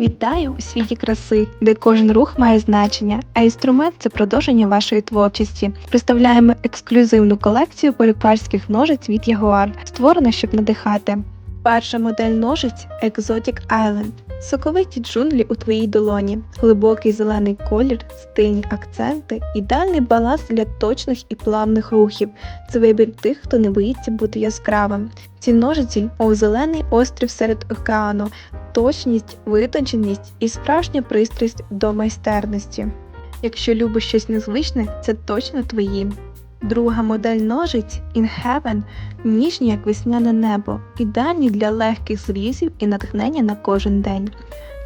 Вітаю у світі краси, де кожен рух має значення, а інструмент це продовження вашої творчості. Представляємо ексклюзивну колекцію перукарських ножиць від Jaguar, створена, щоб надихати. Перша модель ножиць Exotic Island. Соковиті джунглі у твоїй долоні, глибокий зелений колір, стильні акценти, ідеальний баланс для точних і плавних рухів. Це вибір тих, хто не боїться бути яскравим. Ці ножиці, мов зелений острів серед океану, точність, витонченість і справжня пристрасть до майстерності. Якщо любиш щось незвичне, це точно твої. Друга модель ножиць In Heaven ніжні, як весняне небо, ідеальні для легких зрізів і натхнення на кожен день.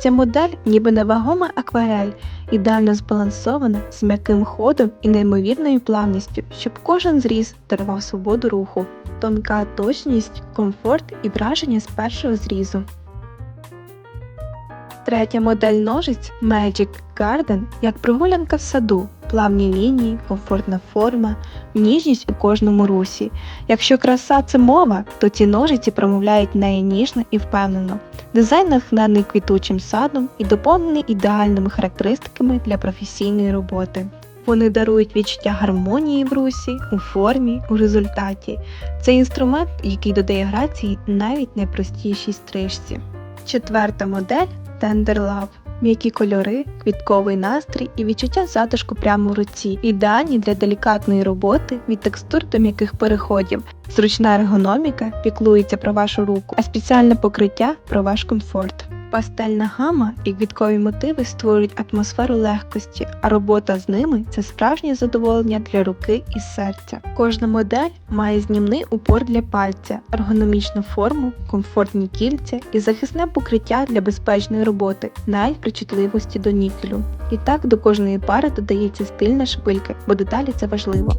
Ця модель ніби невагома акварель, ідеально збалансована з м'яким ходом і неймовірною плавністю, щоб кожен зріз дарував свободу руху, тонка точність, комфорт і враження з першого зрізу. Третя модель ножиць Magic Garden як прогулянка в саду, плавні лінії, комфортна форма, ніжність у кожному русі. Якщо краса це мова, то ці ножиці промовляють неї ніжно і впевнено. Дизайн натхнений квітучим садом і доповнений ідеальними характеристиками для професійної роботи. Вони дарують відчуття гармонії в русі, у формі, у результаті. Це інструмент, який додає грації навіть найпростішій стрижці. Четверта модель Tender Love. М'які кольори, квітковий настрій і відчуття затишку прямо в руці, ідеальні для делікатної роботи від текстур до м'яких переходів. Зручна ергономіка піклується про вашу руку, а спеціальне покриття про ваш комфорт. Пастельна гама і квіткові мотиви створюють атмосферу легкості, а робота з ними це справжнє задоволення для руки і серця. Кожна модель має знімний упор для пальця, ергономічну форму, комфортні кільця і захисне покриття для безпечної роботи, навіть при чутливості до нікелю. І так до кожної пари додається стильна шпилька, бо деталі це важливо.